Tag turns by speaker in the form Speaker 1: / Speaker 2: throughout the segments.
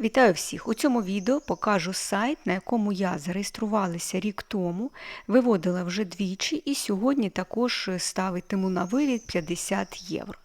Speaker 1: Вітаю всіх! У цьому відео покажу сайт, на якому я зареєструвалася рік тому, виводила вже двічі і сьогодні також ставитиму на вивід 50 євро.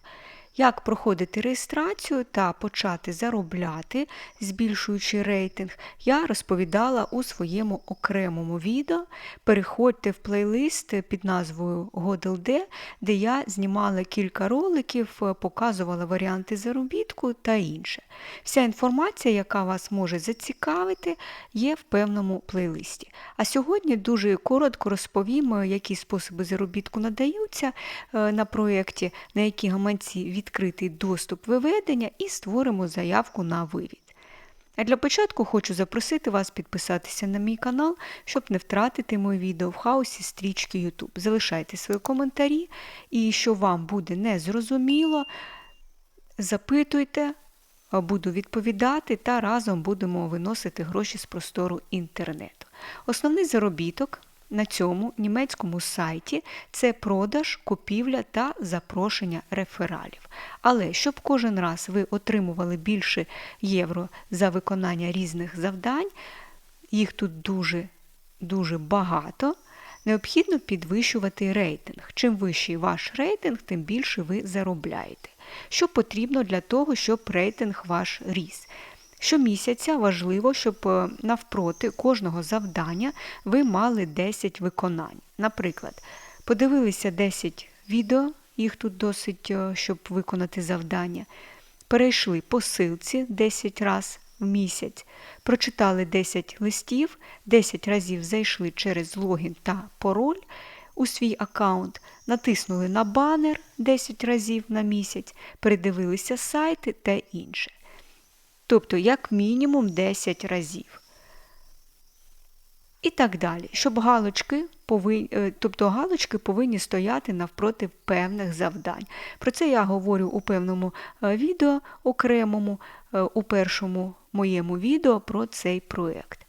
Speaker 1: Як проходити реєстрацію та почати заробляти, збільшуючи рейтинг, я розповідала у своєму окремому відео. Переходьте в плейлист під назвою GoDLD, де я знімала кілька роликів, показувала варіанти заробітку та інше. Вся інформація, яка вас може зацікавити, є в певному плейлисті. А сьогодні дуже коротко розповім, які способи заробітку надаються е, на проєкті, на які гаманці відкритий доступ виведення і створимо заявку на вивід. А для початку хочу запросити вас підписатися на мій канал, щоб не втратити моє відео в хаосі стрічки YouTube. Залишайте свої коментарі, і що вам буде незрозуміло, запитуйте, буду відповідати та разом будемо виносити гроші з простору інтернету. Основний заробіток на цьому німецькому сайті це продаж, купівля та запрошення рефералів. Але щоб кожен раз ви отримували більше євро за виконання різних завдань, їх тут дуже, дуже багато. Необхідно підвищувати рейтинг. Чим вищий ваш рейтинг, тим більше ви заробляєте. Що потрібно для того, щоб рейтинг ваш ріс? Щомісяця важливо, щоб е, навпроти кожного завдання ви мали 10 виконань. Наприклад, подивилися 10 відео, їх тут досить, е, щоб виконати завдання. Перейшли по силці 10 разів в місяць, прочитали 10 листів, 10 разів зайшли через логін та пароль у свій аккаунт, натиснули на банер 10 разів на місяць, передивилися сайти та інше. Тобто, як мінімум 10 разів. І так далі, щоб галочки повинні, тобто галочки повинні стояти навпроти певних завдань. Про це я говорю у певному е, відео окремому, е, у першому моєму відео про цей проєкт.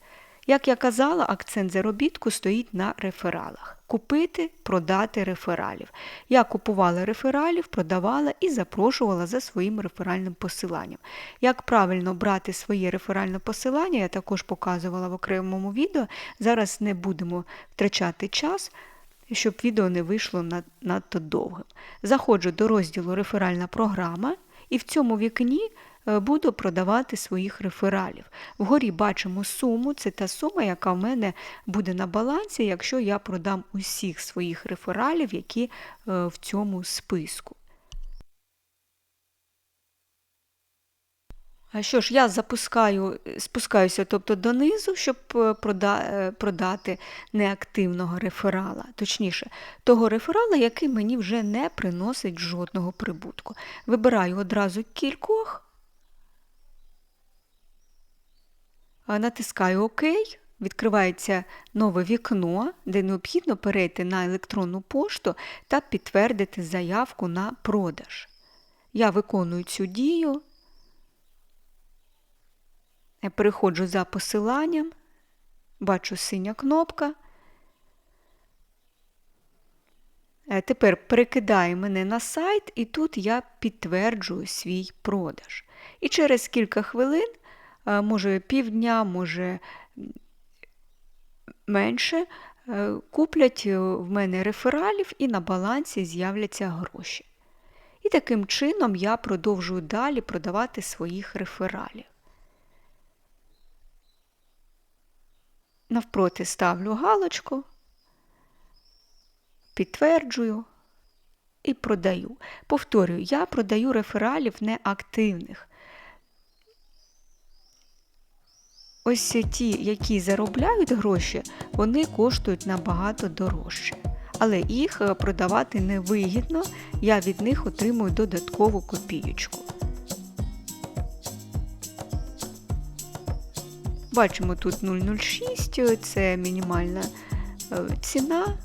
Speaker 1: Як я казала, акцент заробітку стоїть на рефералах. Купити, продати рефералів. Я купувала рефералів, продавала і запрошувала за своїм реферальним посиланням. Як правильно брати своє реферальне посилання, я також показувала в окремому відео. Зараз не будемо втрачати час. Щоб відео не вийшло надто довгим. Заходжу до розділу Реферальна програма, і в цьому вікні буду продавати своїх рефералів. Вгорі бачимо суму, це та сума, яка в мене буде на балансі, якщо я продам усіх своїх рефералів, які е, в цьому списку. Що ж, я запускаю, спускаюся тобто, донизу, щоб е, продати неактивного реферала, точніше, того реферала, який мені вже не приносить жодного прибутку. Вибираю одразу кількох Натискаю ОК, відкривається нове вікно, де необхідно перейти на електронну пошту та підтвердити заявку на продаж. Я виконую цю дію, переходжу за посиланням, бачу синя кнопка. Е, тепер перекидає мене на сайт, і тут я підтверджую свій продаж. І через кілька хвилин може півдня, може менше, е, куплять е, в мене рефералів і на балансі з'являться гроші. І таким чином я продовжую далі продавати своїх рефералів. Навпроти ставлю галочку, підтверджую і продаю. Повторюю, я продаю рефералів неактивних. Ось ті, які заробляють гроші, вони коштують набагато дорожче. Але їх е, продавати невигідно, я від них отримую додаткову копієчку. Бачимо тут 0,06, це мінімальна е, ціна.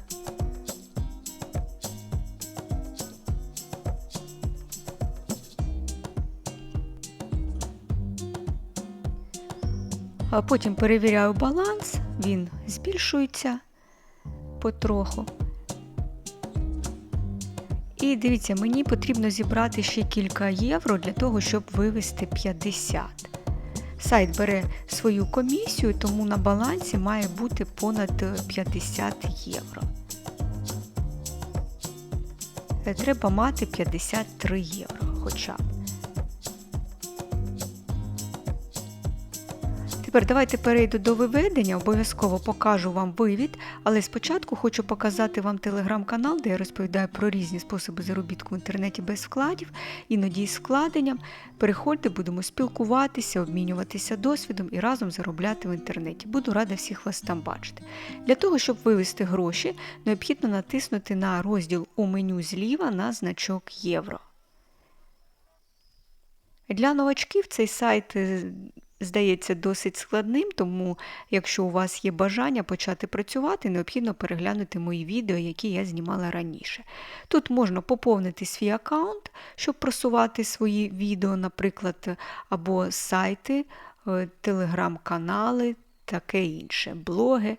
Speaker 1: Потім перевіряю баланс, він збільшується потроху. І дивіться, мені потрібно зібрати ще кілька євро для того, щоб вивести 50. Сайт бере свою комісію, тому на балансі має бути понад 50 євро. Е, Треба мати 53 євро хоча б. Тепер давайте перейду до виведення, обов'язково покажу вам вивід, але спочатку хочу показати вам телеграм-канал, де я розповідаю про різні способи заробітку в інтернеті без вкладів, іноді із вкладенням. Переходьте, будемо спілкуватися, обмінюватися досвідом і разом заробляти в інтернеті. Буду рада всіх вас там бачити. Для того, щоб вивести гроші, необхідно натиснути на розділ у меню зліва на значок Євро. Для новачків цей сайт е, здається досить складним, тому якщо у вас є бажання почати працювати, необхідно переглянути мої відео, які я знімала раніше. Тут можна поповнити свій аккаунт, щоб просувати свої відео, наприклад, або сайти, е, телеграм-канали, таке інше, блоги.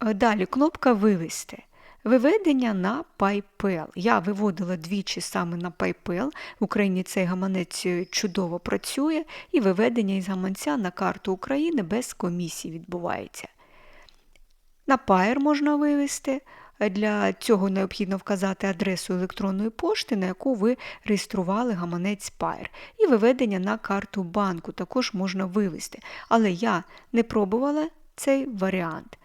Speaker 1: Е, Далі кнопка Вивести. Виведення на PayPal. Я виводила двічі саме на PayPal. В Україні цей гаманець е, чудово працює, і виведення із гаманця на карту України без комісії відбувається. На Payer можна вивести. Для цього необхідно вказати адресу електронної пошти, на яку ви реєстрували гаманець Payer. І виведення на карту банку також можна вивести. Але я не пробувала цей варіант.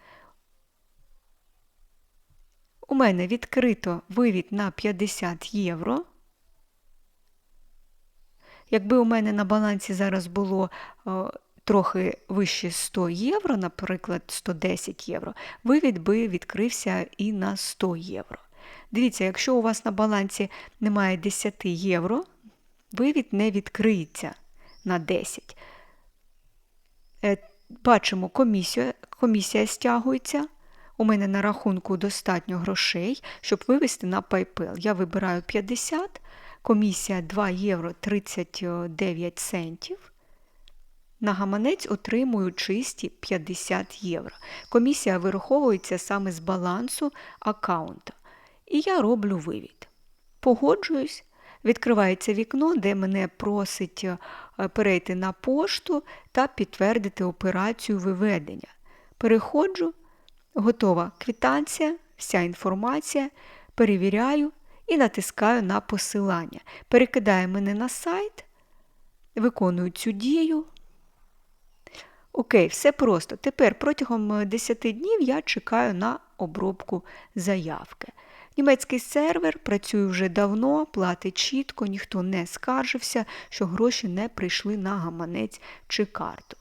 Speaker 1: У мене відкрито вивід на 50 євро. Якби у мене на балансі зараз було о, трохи вище 100 євро, наприклад, 110 євро, вивід би відкрився і на 100 євро. Дивіться, якщо у вас на балансі немає 10 євро, вивід не відкриється на 10. Е, Бачимо, комісія, комісія стягується. У мене на рахунку достатньо грошей, щоб вивести на PayPal. Я вибираю 50, комісія 2 євро 39 центів. На гаманець отримую чисті 50 євро. Комісія вираховується саме з балансу аккаунта. І я роблю вивід. Погоджуюсь, відкривається вікно, де мене просить е, перейти на пошту та підтвердити операцію виведення. Переходжу. Готова квитанція, вся інформація, перевіряю і натискаю на посилання. Перекидає мене на сайт, виконую цю дію. Окей, все просто. Тепер протягом 10 днів я чекаю на обробку заявки. Німецький сервер працює вже давно, платить чітко, ніхто не скаржився, що гроші не прийшли на гаманець чи карту.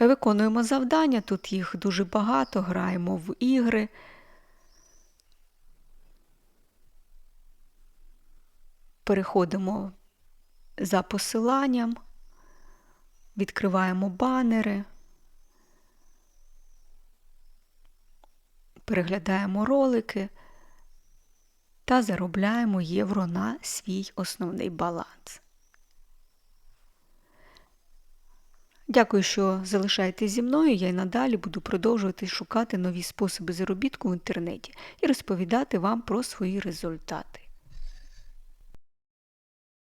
Speaker 1: Виконуємо завдання, тут їх дуже багато, граємо в ігри. Переходимо за посиланням, відкриваємо банери, переглядаємо ролики. Та заробляємо євро на свій основний баланс. Дякую, що залишаєтесь зі мною. Я й надалі буду продовжувати шукати нові способи заробітку в інтернеті і розповідати вам про свої результати.